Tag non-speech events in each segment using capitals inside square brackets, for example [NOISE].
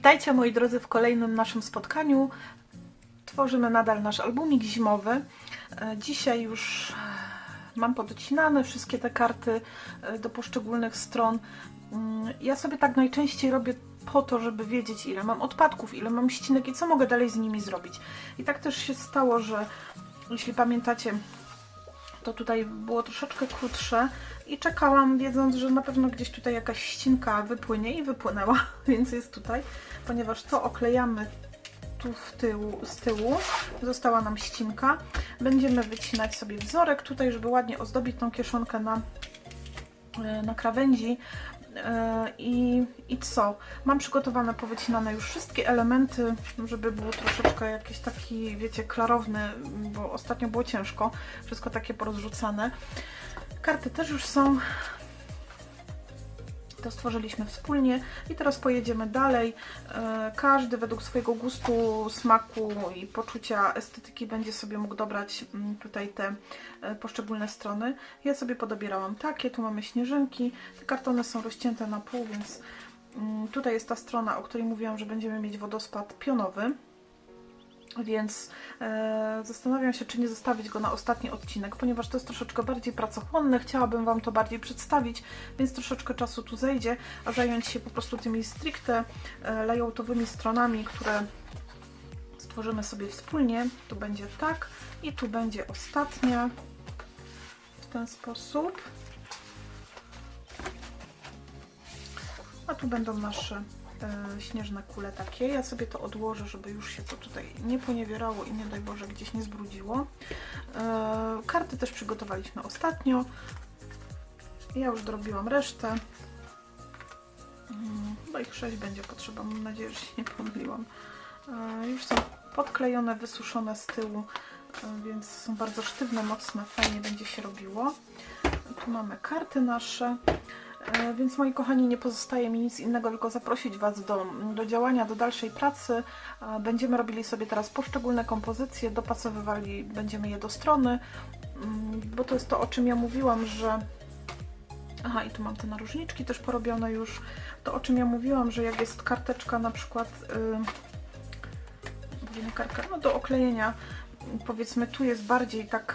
Witajcie moi drodzy w kolejnym naszym spotkaniu. Tworzymy nadal nasz albumik zimowy. E, Dzisiaj już e, mam podocinane wszystkie te karty e, do poszczególnych stron. Mm, Ja sobie tak najczęściej robię po to, żeby wiedzieć ile mam odpadków, ile mam ścinek i co mogę dalej z nimi zrobić. I tak też się stało, że jeśli pamiętacie, to tutaj było troszeczkę krótsze i czekałam wiedząc, że na pewno gdzieś tutaj jakaś ścinka wypłynie i wypłynęła, [LAUGHS] więc jest tutaj, ponieważ to oklejamy tu w tyłu, z tyłu, została nam ścinka. Będziemy wycinać sobie wzorek tutaj, żeby ładnie ozdobić tą kieszonkę na, e, na krawędzi. E, I, I co? Mam przygotowane, powycinane już wszystkie elementy, żeby był troszeczkę jakiś taki, wiecie, klarowny, bo ostatnio było ciężko. Wszystko takie porozrzucane. Karty też już są. To stworzyliśmy wspólnie i teraz pojedziemy dalej. E, Każdy według swojego gustu, smaku i poczucia estetyki będzie sobie mógł dobrać mm, tutaj te e, poszczególne strony. Ja sobie podobierałam takie, tu mamy śnieżynki. Te kartony są rozcięte na pół, więc mm, tutaj jest ta strona, o której mówiłam, że będziemy mieć wodospad pionowy. Więc e, zastanawiam się, czy nie zostawić go na ostatni odcinek, ponieważ to jest troszeczkę bardziej pracochłonne. Chciałabym Wam to bardziej przedstawić, więc troszeczkę czasu tu zejdzie, a zająć się po prostu tymi stricte e, layoutowymi stronami, które stworzymy sobie wspólnie. Tu będzie tak i tu będzie ostatnia w ten sposób. A tu będą nasze e, śnieżne kule takie. Ja sobie to odłożę, żeby już się to tutaj nie poniewierało i nie daj Boże gdzieś nie zbrudziło. E, karty też przygotowaliśmy ostatnio. Ja już dorobiłam resztę. Mm, Chyba ich 6 będzie potrzeba. Mam nadzieję, że się nie pomyliłam. E, Już są podklejone, wysuszone z tyłu, więc są bardzo sztywne, mocne, fajnie będzie się robiło. Tu mamy karty nasze. E, Więc moi kochani, nie pozostaje mi nic innego, tylko zaprosić Was do, do działania, do dalszej pracy. E, Będziemy robili sobie teraz poszczególne kompozycje, dopasowywali będziemy je do strony, mm, bo to jest to, o czym ja mówiłam, że Aha, i tu mam te narożniczki też porobione już. To o czym ja mówiłam, że jak jest karteczka na przykład yy, no do oklejenia, powiedzmy tu jest bardziej tak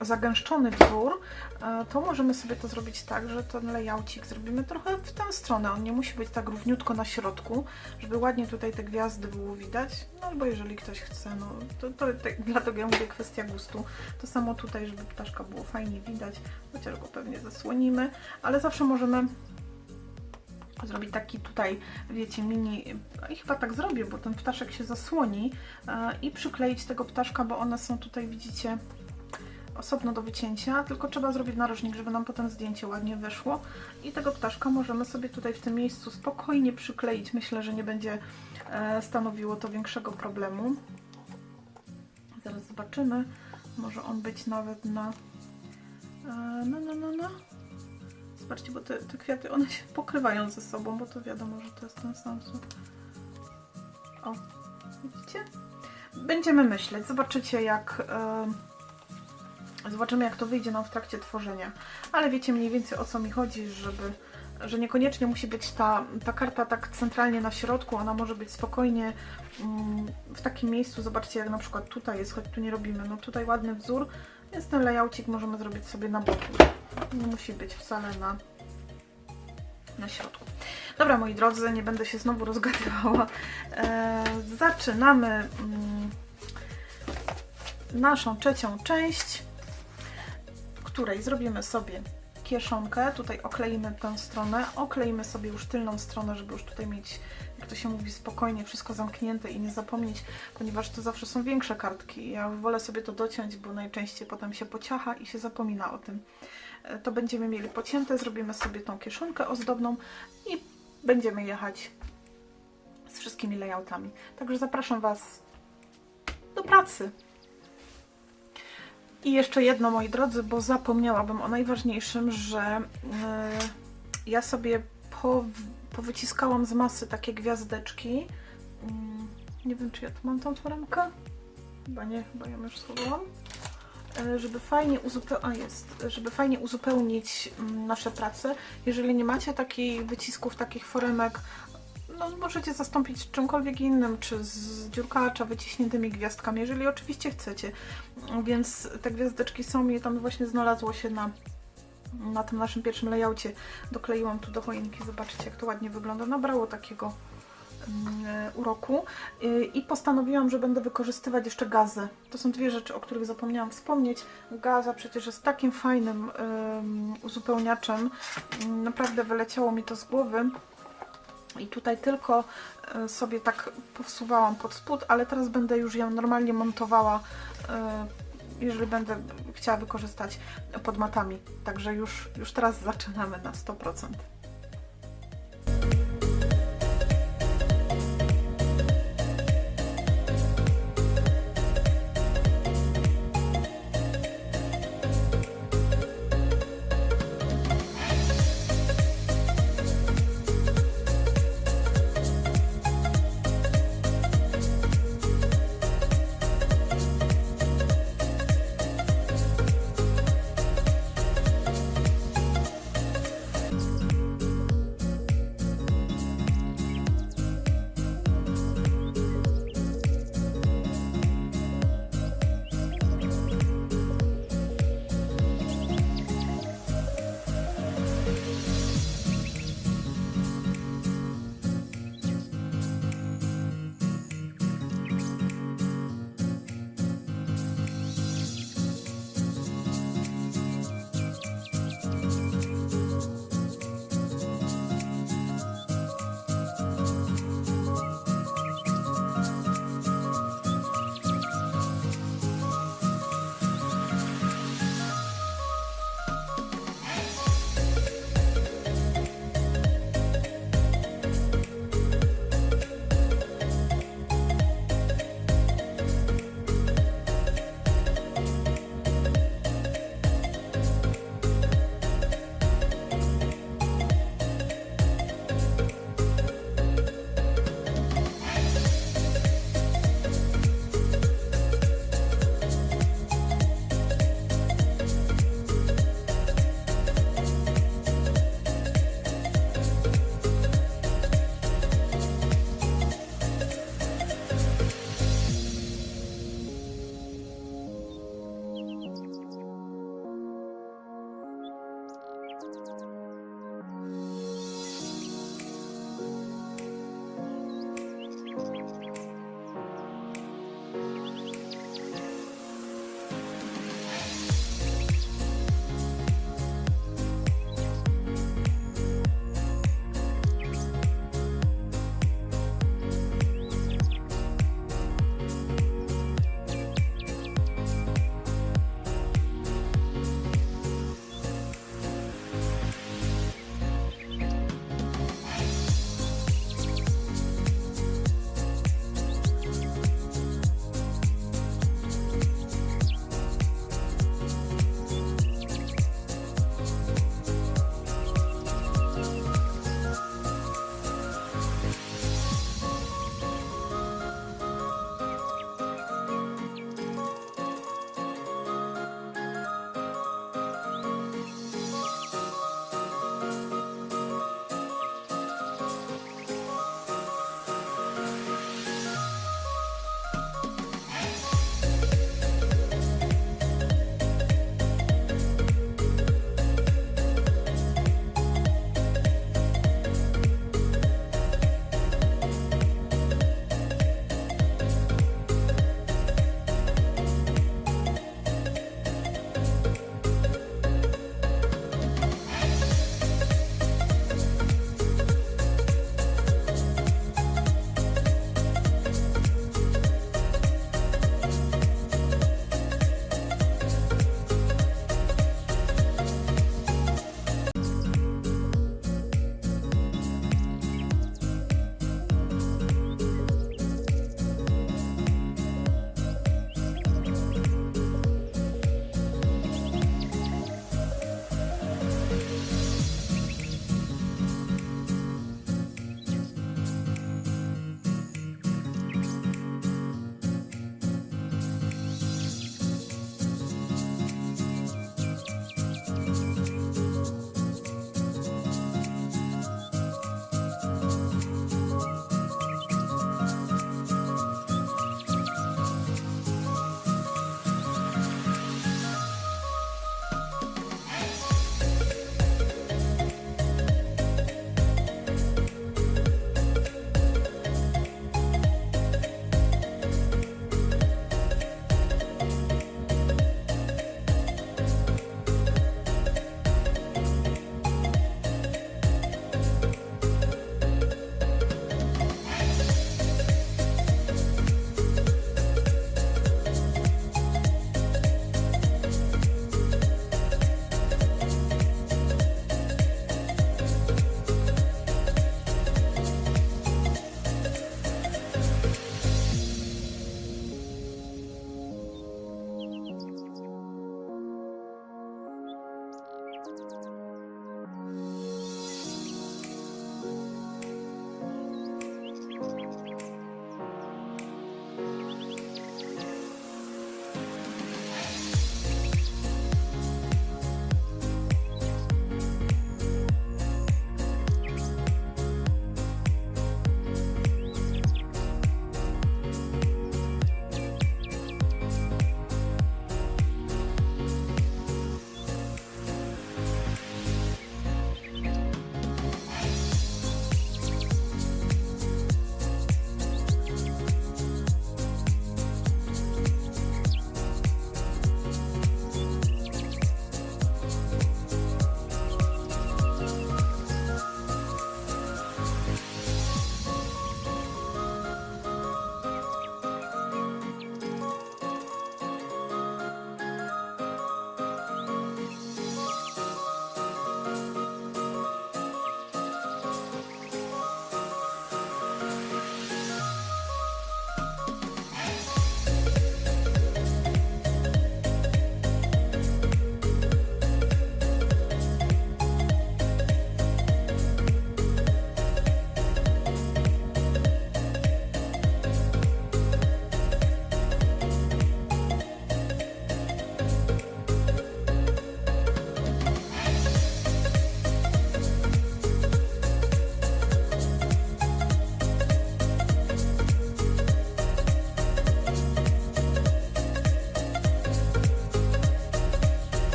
zagęszczony wzór, e, to możemy sobie to zrobić tak, że ten layoutik zrobimy trochę w tę stronę. On nie musi być tak równiutko na środku, żeby ładnie tutaj te gwiazdy było widać. No albo jeżeli ktoś chce, no to, to tak, dlatego ja mówię kwestia gustu. To samo tutaj, żeby ptaszka było fajnie widać, chociaż go pewnie zasłonimy, ale zawsze możemy zrobić taki tutaj, wiecie, mini, i chyba tak zrobię, bo ten ptaszek się zasłoni e, i przykleić tego ptaszka, bo one są tutaj, widzicie, osobno do wycięcia, tylko trzeba zrobić narożnik, żeby nam potem zdjęcie ładnie wyszło i tego ptaszka możemy sobie tutaj w tym miejscu spokojnie przykleić. Myślę, że nie będzie e, stanowiło to większego problemu. Zaraz zobaczymy. Może on być nawet na... No, no, no, no. Zobaczcie, bo te, te kwiaty, one się pokrywają ze sobą, bo to wiadomo, że to jest ten sam. O, widzicie? Będziemy myśleć, zobaczycie jak... E, Zobaczymy, jak to wyjdzie nam w trakcie tworzenia. Ale wiecie mniej więcej o co mi chodzi, żeby, że niekoniecznie musi być ta, ta karta tak centralnie na środku, ona może być spokojnie mm, w takim miejscu. Zobaczcie, jak na przykład tutaj jest, choć tu nie robimy. No tutaj ładny wzór, więc ten layoutik możemy zrobić sobie na boku. Nie musi być wcale na, na środku. Dobra, moi drodzy, nie będę się znowu rozgadywała. E, zaczynamy mm, naszą trzecią część której zrobimy sobie kieszonkę, tutaj okleimy tę stronę, okleimy sobie już tylną stronę, żeby już tutaj mieć, jak to się mówi, spokojnie wszystko zamknięte i nie zapomnieć, ponieważ to zawsze są większe kartki. Ja wolę sobie to dociąć, bo najczęściej potem się pociacha i się zapomina o tym. E, To będziemy mieli pocięte, zrobimy sobie tą kieszonkę ozdobną i będziemy jechać z wszystkimi layoutami. Także zapraszam Was do pracy. I jeszcze jedno, moi drodzy, bo zapomniałabym o najważniejszym, że yy, ja sobie pow, powyciskałam z masy takie gwiazdeczki. Yy, nie wiem, czy ja tu mam tą foremkę? Chyba nie, chyba ją już schowałam. Yy, żeby fajnie uzupełnić, a jest, żeby fajnie uzupełnić mm, nasze prace. Jeżeli nie macie takich wycisków, takich foremek, no, możecie zastąpić czymkolwiek innym, czy z dziurkacza, wyciśniętymi gwiazdkami, jeżeli oczywiście chcecie. Więc te gwiazdeczki są i tam właśnie znalazło się na, na tym naszym pierwszym layoutie. Dokleiłam tu do choinki, zobaczcie jak to ładnie wygląda. Nabrało takiego mm, uroku Y, i postanowiłam, że będę wykorzystywać jeszcze gazy. To są dwie rzeczy, o których zapomniałam wspomnieć. Gaza przecież jest takim fajnym ym, uzupełniaczem. Naprawdę wyleciało mi to z głowy. I tutaj tylko y, sobie tak powsuwałam pod spód, ale teraz będę już ją normalnie montowała, y, jeżeli będę chciała wykorzystać pod matami. Także już, już teraz zaczynamy na 100%.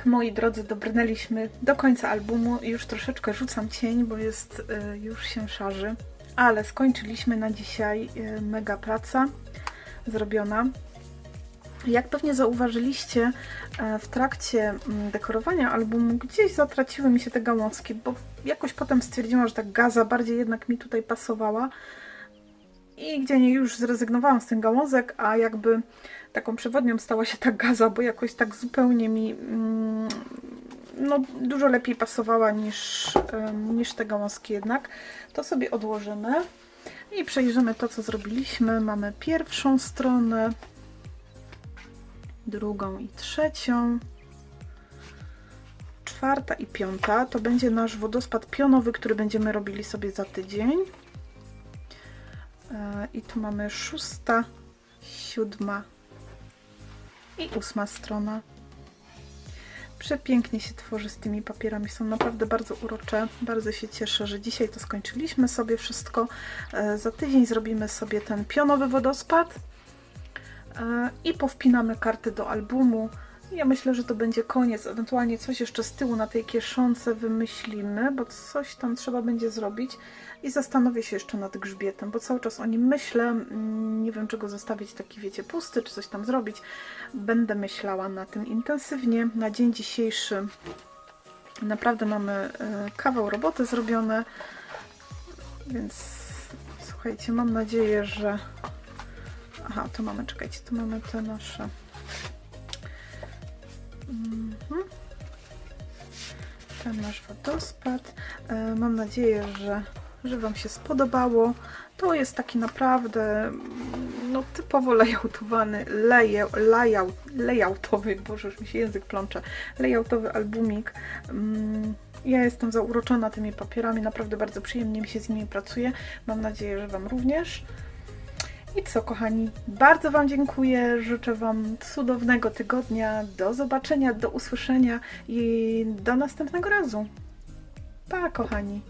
Tak, moi drodzy, dobrnęliśmy do końca albumu. Już troszeczkę rzucam cień, bo jest y, już się szarzy. Ale skończyliśmy na dzisiaj. y, Mega praca zrobiona. Jak pewnie zauważyliście, e, w trakcie mm, dekorowania albumu gdzieś zatraciły mi się te gałązki, bo jakoś potem stwierdziłam, że ta gaza bardziej jednak mi tutaj pasowała. I gdzie nie już zrezygnowałam z tych gałązek, a jakby taką przewodnią stała się ta gaza, bo jakoś tak zupełnie mi mm, no, dużo lepiej pasowała niż, niż te gałązki jednak. To sobie odłożymy i przejrzymy to, co zrobiliśmy. Mamy pierwszą stronę, drugą i trzecią, czwarta i piąta. To będzie nasz wodospad pionowy, który będziemy robili sobie za tydzień. E, I tu mamy szósta, siódma i ósma strona. Przepięknie się tworzy z tymi papierami, są naprawdę bardzo urocze. Bardzo się cieszę, że dzisiaj to skończyliśmy sobie wszystko. E, Za tydzień zrobimy sobie ten pionowy wodospad e, i powpinamy karty do albumu. Ja myślę, że to będzie koniec. Ewentualnie coś jeszcze z tyłu na tej kieszonce wymyślimy, bo coś tam trzeba będzie zrobić. I zastanowię się jeszcze nad grzbietem, bo cały czas o nim myślę. Mm, Nie wiem, czy go zostawić taki, wiecie, pusty, czy coś tam zrobić. Będę myślała na tym intensywnie. Na dzień dzisiejszy naprawdę mamy e, kawał roboty zrobione, więc słuchajcie, mam nadzieję, że... Aha, tu mamy, czekajcie, tu mamy te nasze... Mhm. Ten nasz wodospad. E, Mam nadzieję, że, że Wam się spodobało. To jest taki naprawdę mm, no, typowo layoutowany, layout, layout, layoutowy, boże, już mi się język plącze, layoutowy albumik. Mm, Ja jestem zauroczona tymi papierami, naprawdę bardzo przyjemnie mi się z nimi pracuje. Mam nadzieję, że Wam również. I co, kochani, bardzo Wam dziękuję. Życzę Wam cudownego tygodnia. Do zobaczenia, do usłyszenia i do następnego razu. Pa, kochani.